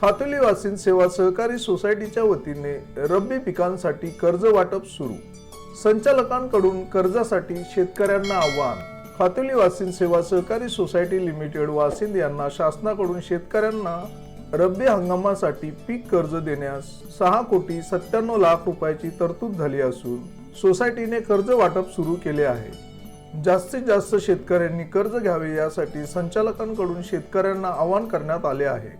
खातोली वासिन सेवा सहकारी सोसायटीच्या वतीने रब्बी पिकांसाठी कर्ज वाटप सुरू. संचालकांकडून कर्जासाठी शेतकऱ्यांना आव्हान. खातोली वासिन सेवा सहकारी सोसायटी लिमिटेड वासिंद यांना शासनाकडून शेतकऱ्यांना रब्बी हंगामासाठी पीक कर्ज देण्यास सहा कोटी सत्त्याण्णव लाख रुपयाची तरतूद झाली असून सोसायटीने कर्ज वाटप सुरू केले आहे. जास्तीत जास्त शेतकऱ्यांनी कर्ज घ्यावे यासाठी संचालकांकडून शेतकऱ्यांना आवाहन करण्यात आले आहे.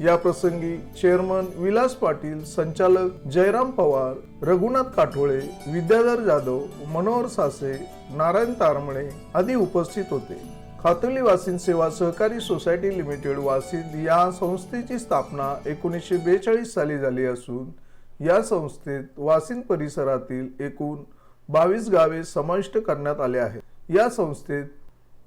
या प्रसंगी चेअरमन विलास पाटील संचालक जयराम पवार रघुनाथ काठोळे विद्याधर जाधव मनोहर सासे नारायण तारमणे आदी उपस्थित होते. खातोली वासिन सेवा सहकारी सोसायटी लिमिटेड वासिंद या संस्थेची स्थापना एकोणीसशे बेचाळीस साली झाली असून या संस्थेत वासिंद परिसरातील एकूण बावीस गावे समाविष्ट करण्यात आले आहेत. या संस्थेत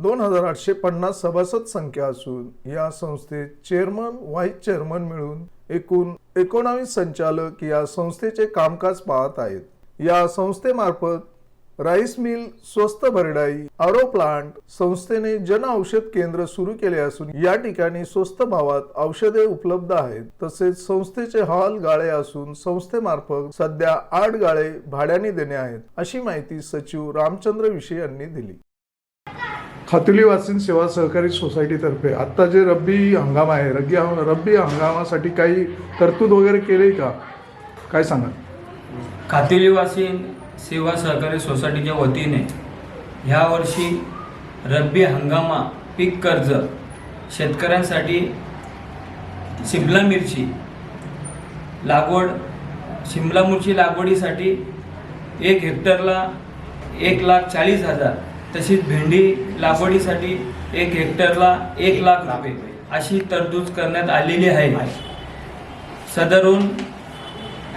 दोन हजार आठशे पन्नास सभासद संख्या असून या संस्थेत चेअरमन व्हाईस चेअरमन मिळून एकूण एकोणावीस संचालक या संस्थेचे कामकाज पाहत आहेत. या संस्थेमार्फत राईस मिल स्वस्त भरडाई आरो प्लांट संस्थेने जन औषध केंद्र सुरू केले असून या ठिकाणी स्वस्त भावात औषधे उपलब्ध आहेत. तसेच संस्थेचे हॉल गाळे असून संस्थेमार्फत सध्या आठ गाळे भाड्याने देणे आहेत अशी माहिती सचिव रामचंद्र विषय यांनी दिली. खातुली वासिन सेवा सहकारी सोसायटीतर्फे. आत्ता जे रब्बी हंगाम आहे रब्बी रब्बी हंगामासाठी काही तरतूद वगैरे केली का? काय सांगा खातिलीवासीन सेवा सहकारी सोसायटीच्या वतीने ह्या वर्षी रब्बी हंगामा पीक कर्ज शेतकऱ्यांसाठी शिमला मिरची लागवड शिमला मिरची लागवडीसाठी एक हेक्टरला एक लाख चाळीस हजार तशीच भेंडी लागवडीसाठी एक हेक्टरला एक लाख रुपये. अशी तरतूद करण्यात आलेली आहे. सदरून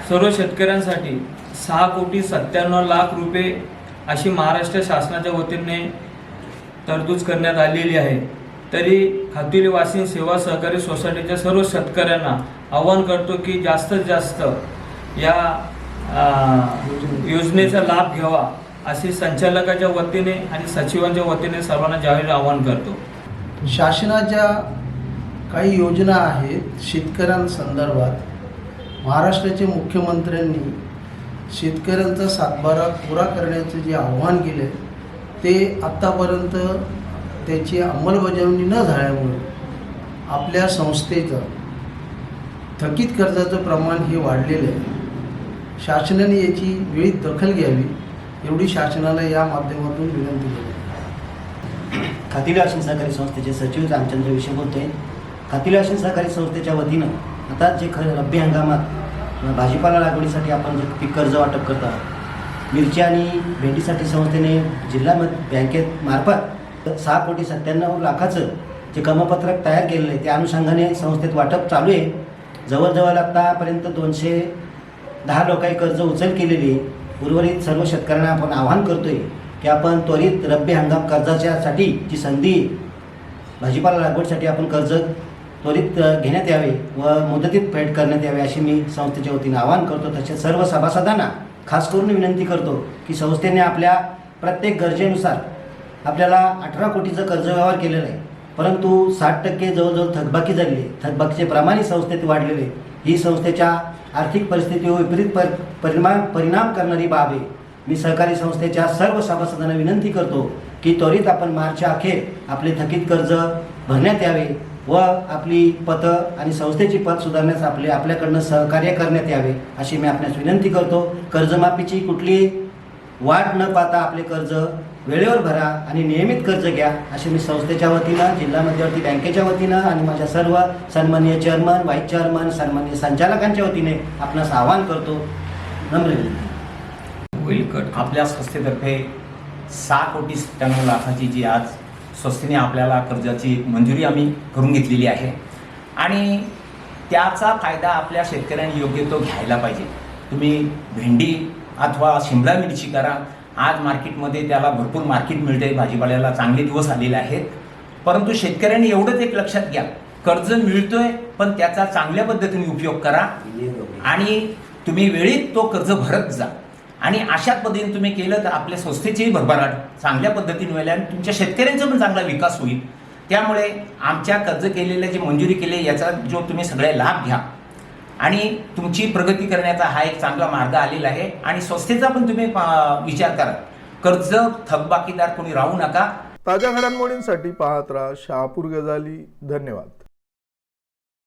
सर्व शेतकऱ्यांसाठी सहा कोटी सत्त्याण्णव लाख रुपये अशी महाराष्ट्र शासनाच्या वतीने तरतूद करण्यात आलेली आहे. तरी खातुली वासिन सेवा सहकारी सोसायटीच्या सर्व शेतकऱ्यांना आवाहन करतो की जास्तीत जास्त या योजनेचा लाभ घ्यावा. असे संचालकाच्या वतीने आणि सचिवांच्या वतीने सर्वांना जाहीर आवाहन करतो. शासनाच्या काही योजना आहेत शेतकऱ्यांसंदर्भात. महाराष्ट्राचे मुख्यमंत्र्यांनी शेतकऱ्यांचा सातबारा पुरा करण्याचं जे आव्हान केले ते आत्तापर्यंत त्याची अंमलबजावणी न झाल्यामुळे आपल्या संस्थेचं थकीत कर्जाचं प्रमाण हे वाढलेलं आहे. शासनाने याची वेळीत दखल घ्यावी. एवढी शासनाला या माध्यमातून विनंती केली. खातिली वाशिम सहकारी संस्थेचे सचिव रामचंद्र विषय बोलतोय. खातिली वाशिम सहकारी संस्थेच्या वतीनं आता जे ख रब्बी हंगामात भाजीपाला लागवडीसाठी आपण जे पीक कर्ज वाटप करतो आहोत मिरची आणि भेंडीसाठी संस्थेने जिल्हा बँकेत मार्फत सहा कोटी सत्त्याण्णव लाखाचं जे कमपत्रक तयार केलेलं आहे त्या अनुषंगाने संस्थेत वाटप चालू आहे. जवळजवळ आत्तापर्यंत दोनशे दहा लोकांनी कर्ज उचल केलेली आहे. उर्वरित सर्व शेतकऱ्यांना आपण आवाहन करतोय की आपण त्वरित रब्बी हंगाम कर्जाच्यासाठी जी संधी आहे, भाजीपाला लागवडीसाठी आपण कर्ज त्वरित घेण्यात यावे व मुदतीत फेड करण्यात यावे अशी मी संस्थेच्या वतीने आवाहन करतो. तसेच सर्व सभासदांना खास करून विनंती करतो की संस्थेने आपल्या प्रत्येक गरजेनुसार आपल्याला अठरा कोटीचं कर्ज व्यवहार केलेलं आहे. परंतु साठ टक्के जवळजवळ थकबाकी झालेली आहे. थकबाकीचे प्रमाणही संस्थेत वाढलेले आहे. ही संस्थेच्या आर्थिक परिस्थितीवर विपरीत पर परिणाम परिणाम करणारी बाब आहे. मी सहकारी संस्थेच्या सर्व सभासदांना विनंती करतो की त्वरित आपण मार्चच्या अखेर आपले थकीत कर्ज भरण्यात यावे व आपली पतं आणि संस्थेची पत सुधारण्यास आपले आपल्याकडनं सहकार्य करण्यात यावे अशी मी आपल्यास विनंती करतो. कर्जमाफीची कुठली वाट न पाहता आपले कर्ज वेळेवर भरा आणि नियमित कर्ज घ्या अशी मी संस्थेच्या वतीनं जिल्हा मध्यवर्ती बँकेच्या वतीनं आणि माझ्या सर्व सन्माननीय चेअरमन व्हाईस चेअरमन सन्माननीय संचालकांच्या वतीने आपणास आवाहन करतो. नम्र विनंती. होईल कट आपल्या संस्थेतर्फे सहा कोटी सत्त्याण्णव लाखाची जी आज संस्थेने आपल्याला कर्जाची मंजुरी आम्ही करून घेतलेली आहे. आणि त्याचा फायदा आपल्या शेतकऱ्यांनी योग्य तो घ्यायला पाहिजे. तुम्ही भेंडी अथवा शिमला मिरची करा आज मार्केटमध्ये त्याला भरपूर मार्केट मिळते भाजीपाल्याला चांगले दिवस आलेले आहेत. परंतु शेतकऱ्यांनी एवढंच एक लक्षात घ्या. कर्ज मिळतोय पण त्याचा चांगल्या पद्धतीने उपयोग करा. आणि तुम्ही वेळीत तो कर्ज भरत जा. आणि अशा पद्धतीने तुम्ही केलं तर आपल्या संस्थेचीही भरभराट चांगल्या पद्धतीने होईल आणि तुमच्या शेतकऱ्यांचा पण चांगला विकास होईल. त्यामुळे आमच्या कर्ज केलेल्या जे मंजुरी केली याचा जो तुम्ही सगळे लाभ घ्या. आणि तुमची प्रगती करण्याचा हा एक चांगला मार्ग आलेला आहे. आणि संस्थेचा पण तुम्ही विचार करा. कर्ज थकबाकीदार कोणी राहू नका. ताज्या घडामोडींसाठी पाहत राहा शहापूर गजाली. धन्यवाद.